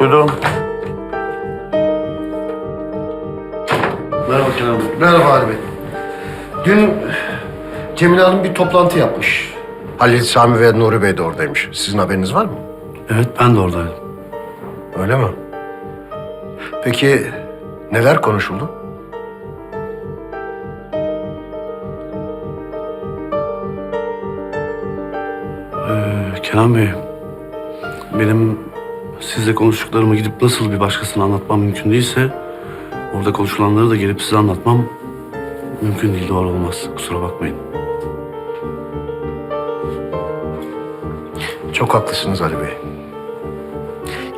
Buyurun. Merhaba Kenan Bey. Merhaba Ali Bey. Dün Cemile Hanım bir toplantı yapmış. Halil Sami ve Nuri Bey de oradaymış. Sizin haberiniz var mı? Evet ben de oradaydım. Öyle mi? Peki neler konuşuldu? Ee, Kenan Bey, benim sizle konuştuklarımı gidip nasıl bir başkasına anlatmam mümkün değilse... ...orada konuşulanları da gelip size anlatmam mümkün değil, doğru olmaz. Kusura bakmayın. Çok haklısınız Ali Bey.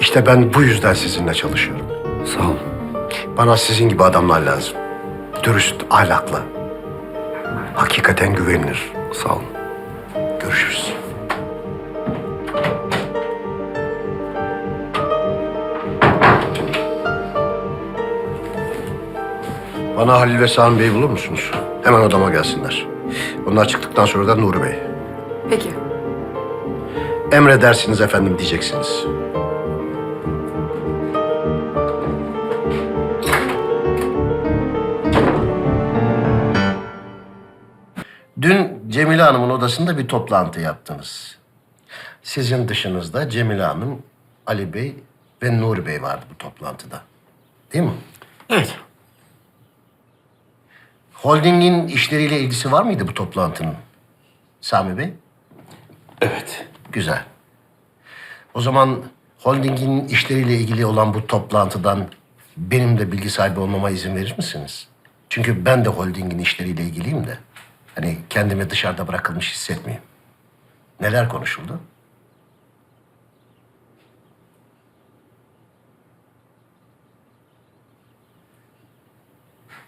İşte ben bu yüzden sizinle çalışıyorum. Sağ olun. Bana sizin gibi adamlar lazım. Dürüst, ahlaklı. Hakikaten güvenilir. Sağ olun. Bana Halil ve Sami Bey'i bulur musunuz? Hemen odama gelsinler. Onlar çıktıktan sonra da Nuri Bey. Peki. Emredersiniz efendim diyeceksiniz. Dün Cemile Hanım'ın odasında bir toplantı yaptınız. Sizin dışınızda Cemile Hanım, Ali Bey ve Nuri Bey vardı bu toplantıda. Değil mi? Evet. Holdingin işleriyle ilgisi var mıydı bu toplantının? Sami Bey? Evet. Güzel. O zaman holdingin işleriyle ilgili olan bu toplantıdan benim de bilgi sahibi olmama izin verir misiniz? Çünkü ben de holdingin işleriyle ilgiliyim de. Hani kendimi dışarıda bırakılmış hissetmeyeyim. Neler konuşuldu?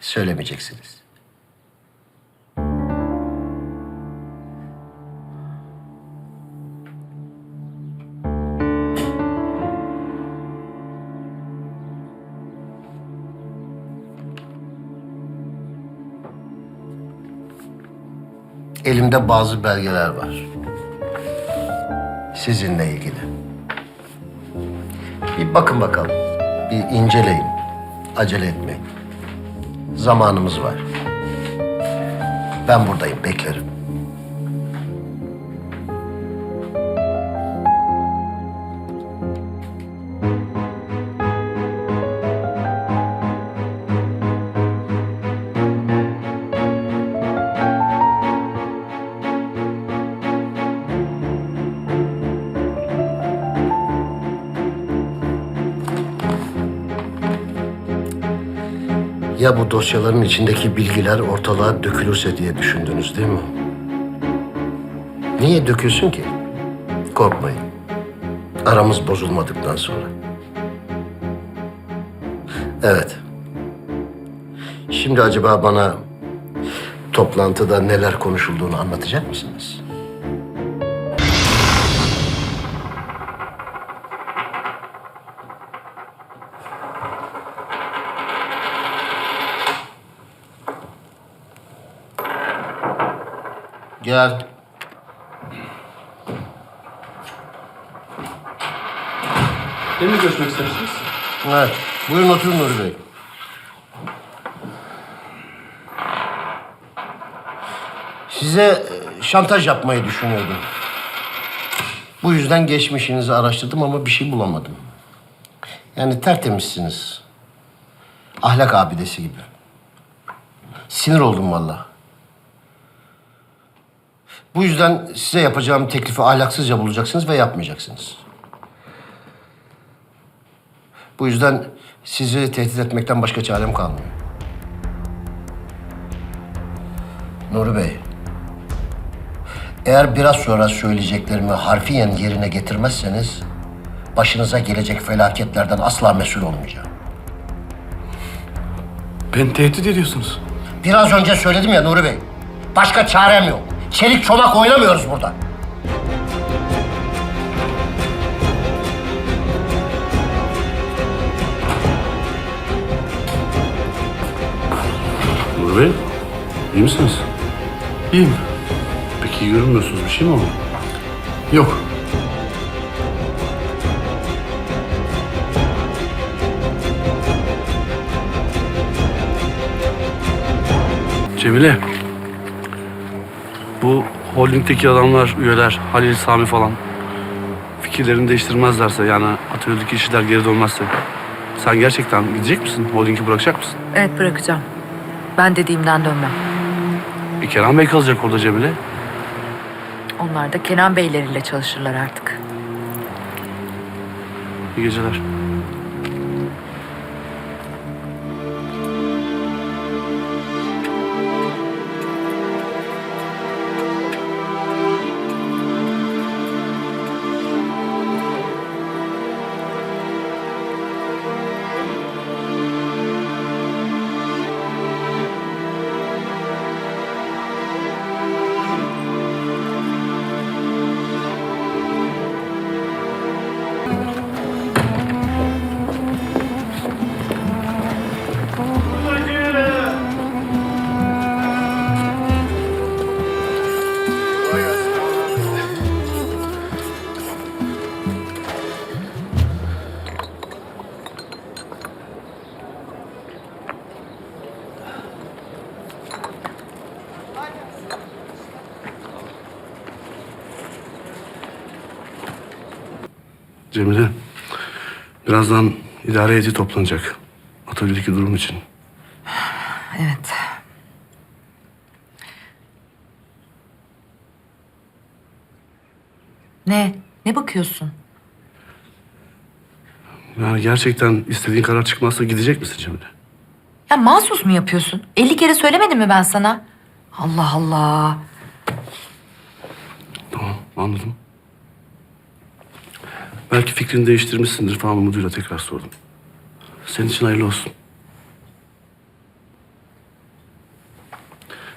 Söylemeyeceksiniz. Elimde bazı belgeler var. Sizinle ilgili. Bir bakın bakalım. Bir inceleyin. Acele etmeyin. Zamanımız var. Ben buradayım, beklerim. Ya bu dosyaların içindeki bilgiler ortalığa dökülürse diye düşündünüz değil mi? Niye dökülsün ki? Korkmayın. Aramız bozulmadıktan sonra. Evet. Şimdi acaba bana toplantıda neler konuşulduğunu anlatacak mısınız? Gel. Benimle görüşmek istersiniz. Evet. Buyurun oturun Nuri Bey. Size e, şantaj yapmayı düşünüyordum. Bu yüzden geçmişinizi araştırdım ama bir şey bulamadım. Yani tertemizsiniz. Ahlak abidesi gibi. Sinir oldum vallahi. Bu yüzden size yapacağım teklifi ahlaksızca bulacaksınız ve yapmayacaksınız. Bu yüzden sizi tehdit etmekten başka çarem kalmıyor. Nuri Bey, eğer biraz sonra söyleyeceklerimi harfiyen yerine getirmezseniz... ...başınıza gelecek felaketlerden asla mesul olmayacağım. Beni tehdit ediyorsunuz. Biraz önce söyledim ya Nuri Bey. Başka çarem yok. Çelik çolak oynamıyoruz burada. Onur Bey, iyi misiniz? İyiyim. Peki yürümüyorsunuz, bir şey mi oldu? Yok. Cemile, bu holdingdeki adamlar, üyeler, Halil, Sami falan fikirlerini değiştirmezlerse yani atölyedeki işler geri dönmezse sen gerçekten gidecek misin? Holdingi bırakacak mısın? Evet bırakacağım. Ben dediğimden dönmem. E, Kenan Bey kalacak orada Cemile. Onlar da Kenan Beyleriyle çalışırlar artık. İyi geceler. Cemile, birazdan idare heyeti toplanacak. Atölyedeki durum için. Evet. Ne? Ne bakıyorsun? Yani gerçekten istediğin karar çıkmazsa gidecek misin Cemile? Ya mahsus mu yapıyorsun? 50 kere söylemedim mi ben sana? Allah Allah. Tamam, anladım. Belki fikrini değiştirmişsindir falan umuduyla tekrar sordum. Senin için hayırlı olsun.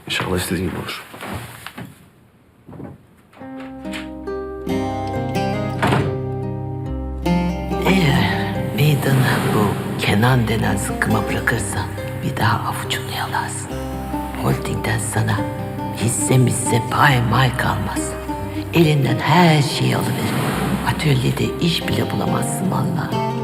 İnşallah istediğin gibi olur. Eğer meydanı bu Kenan denen sıkıma bırakırsan bir daha avucunu yalarsın. Holdingden sana hisse misse pay may kalmaz. Elinden her şeyi alıverir. Atölyede iş bile bulamazsın vallahi.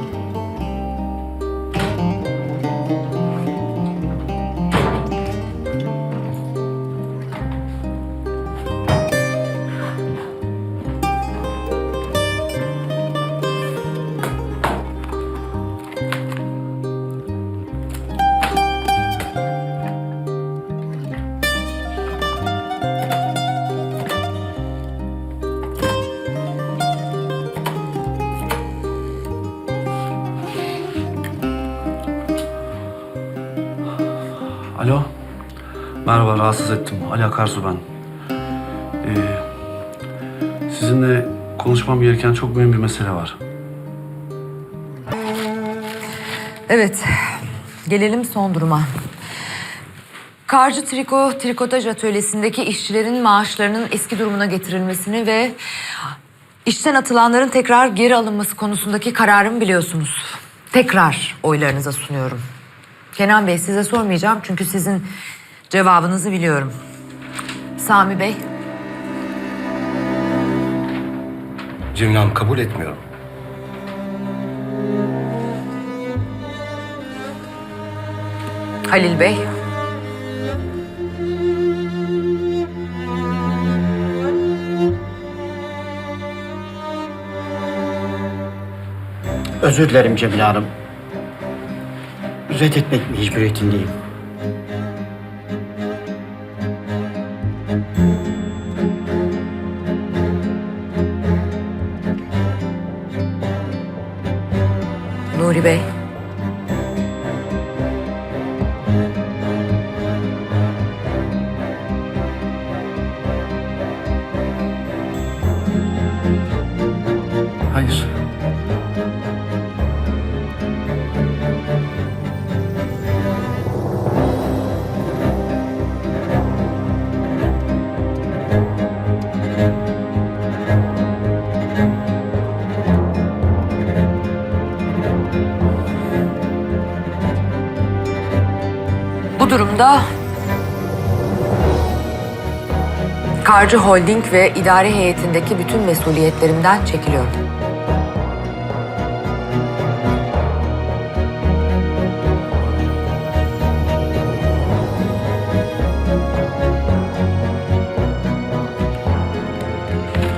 Merhaba, rahatsız ettim. Ali Akarsu ben. Ee, sizinle konuşmam gereken çok mühim bir mesele var. Evet. Gelelim son duruma. Karcı Triko Trikotaj Atölyesi'ndeki işçilerin maaşlarının eski durumuna getirilmesini ve işten atılanların tekrar geri alınması konusundaki kararımı biliyorsunuz. Tekrar oylarınıza sunuyorum. Kenan Bey size sormayacağım çünkü sizin cevabınızı biliyorum. Sami Bey, Cemile Hanım kabul etmiyorum. Halil Bey, Özür dilerim Cemile Hanım. Reddetmek mecburiyetindeyim. Nuri Bey. zamanda Karcı Holding ve idare heyetindeki bütün mesuliyetlerimden çekiliyorum.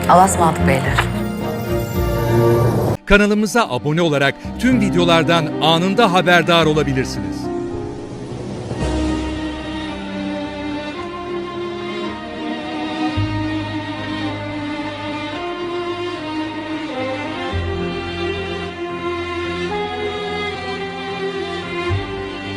Allah'a ısmarladık beyler. Kanalımıza abone olarak tüm videolardan anında haberdar olabilirsiniz.